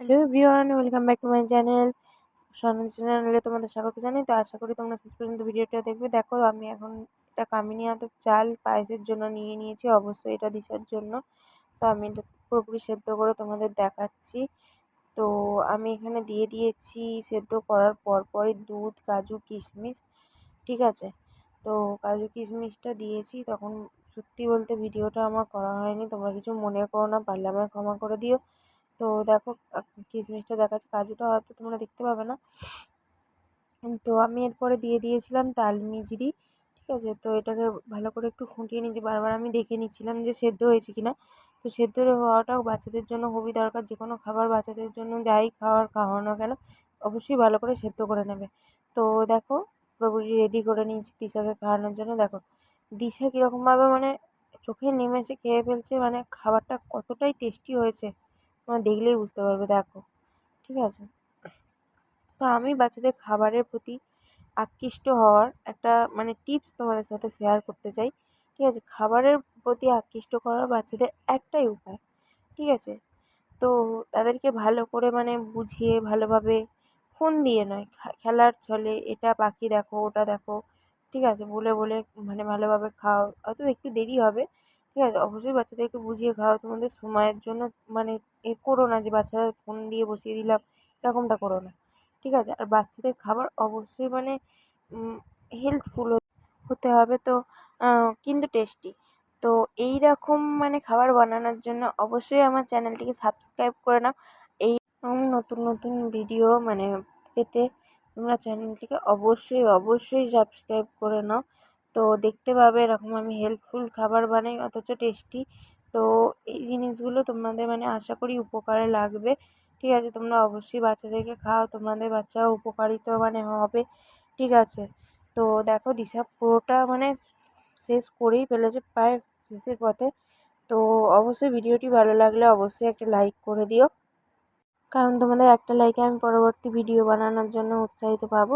Hello everyone, welcome back to my channel. সনজ চ্যানেলে তোমাদের স্বাগত জানাই। তো আশা করি তোমরা শেষ পর্যন্ত ভিডিওটা দেখবে। দেখো, আমি এখন এটা কামিনী আতপ চাল পায়েসের জন্য নিয়ে নিয়েছি। অবশ্যই এটা দিশার জন্য। তো আমি এটা পুরোপুরি সেদ্ধ করে তোমাদের দেখাচ্ছি। তো আমি এখানে দিয়ে দিয়েছি সেদ্ধ করার পর পরই দুধ, কাজু, কিশমিশ, ঠিক আছে? তো কাজু, কিশমিশটা দিয়েছি। তখন সত্যি বলতে ভিডিওটা আমার করা হয়নি। তোমরা কিছু মনে করো না, পারলে আমায় ক্ষমা করে দিও। তো দেখো কিশমিশটা দেখাচ্ছে? কাজুটা হয়তো তোমরা দেখতে পাবে না। তো আমি এরপরে দিয়ে দিয়েছিলাম তাল মিজরি ঠিক আছে? তো এটাকে ভালো করে একটু ফুটিয়ে নিয়েছি। বারবার আমি দেখে নিচ্ছিলাম যে সেদ্ধ হয়েছে কি না তো সেদ্ধ হওয়াটাও বাচ্চাদের জন্য খুবই দরকার। যে কোনো খাবার বাচ্চাদের জন্য যাই খাওয়ার, খাওয়াও না কেন, অবশ্যই ভালো করে সেদ্ধ করে নেবে। তো দেখো, পুরোপুরি রেডি করে নিয়েছি দিশাকে খাওয়ানোর জন্য। দেখো, দিশা কীরকমভাবে মানে চোখের নিমেষে খেয়ে ফেলছে মানে খাবারটা কতটাই টেস্টি হয়েছে। তোমরা দেখলেই বুঝতে পারবে, দেখো। ঠিক আছে? তো আমি বাচ্চাদের খাবারের প্রতি আকৃষ্ট হওয়ার একটা মানে টিপস তোমাদের সাথে শেয়ার করতে চাই। ঠিক আছে? খাবারের প্রতি আকৃষ্ট করার বাচ্চাদের একটাই উপায়। ঠিক আছে? তো তাদেরকে ভালো করে মানে বুঝিয়ে, ভালোভাবে ফোন দিয়ে নয় খেলার ছলে এটা পাখি দেখো, ওটা দেখো। ঠিক আছে? বলে বলে মানে ভালোভাবে খাও। হয়তো একটু দেরি হবে ঠিক আছে, অবশ্যই বাচ্চাদেরকে বুঝিয়ে খাওয়াও। তোমাদের সময়ের জন্য মানে এ করো না যে বাচ্চারা ফোন দিয়ে বসিয়ে দিলাম, এরকমটা করো না। ঠিক আছে, আর বাচ্চাদের খাবার অবশ্যই মানে হেলথফুল হতে হবে তো কিন্তু টেস্টি তো এই রকম মানে খাবার বানানোর জন্য অবশ্যই আমার চ্যানেলটিকে সাবস্ক্রাইব করে নাও। এই নতুন নতুন ভিডিও মানে পেতে তোমরা চ্যানেলটিকে অবশ্যই অবশ্যই সাবস্ক্রাইব করে নাও। তো দেখতে পাবে এরকম আমি হেল্পফুল খাবার বানাই, অথচ টেস্টি তো এই জিনিসগুলো তোমাদের মানে আশা করি উপকারে লাগবে। ঠিক আছে, তোমরা অবশ্যই বাচ্চাদেরকে খাও, তোমাদের বাচ্চাও উপকারিত মানে হবে। ঠিক আছে, তো দেখো দিশা পুরোটা মানে শেষ করেই ফেলেছে, প্রায় শেষের পথে। তো অবশ্যই ভিডিওটি ভালো লাগলে অবশ্যই একটা লাইক করে দিও। কারণ তোমাদের একটা লাইকে আমি পরবর্তী ভিডিও বানানোর জন্য উৎসাহিত পাবো।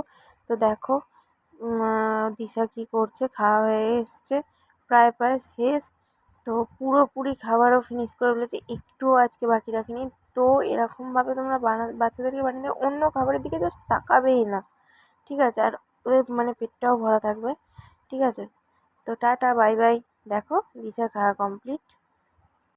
তো দেখো দিশা কী করছে? খাওয়া হয়ে এসছে। প্রায় প্রায় শেষ। তো পুরোপুরি খাবারও ফিনিশ করে ফেলেছে। একটুও আজকে বাকি রাখিনি। তো এরকমভাবে তোমরা বানা, বাচ্চাদেরকে বানিয়ে দাও। অন্য খাবারের দিকে জাস্ট তাকাবেই না। ঠিক আছে? আর ওদের মানে পেটটাও ভরা থাকবে। ঠিক আছে? তো টাটা, বাই বাই। দেখো দিশা খাওয়া কমপ্লিট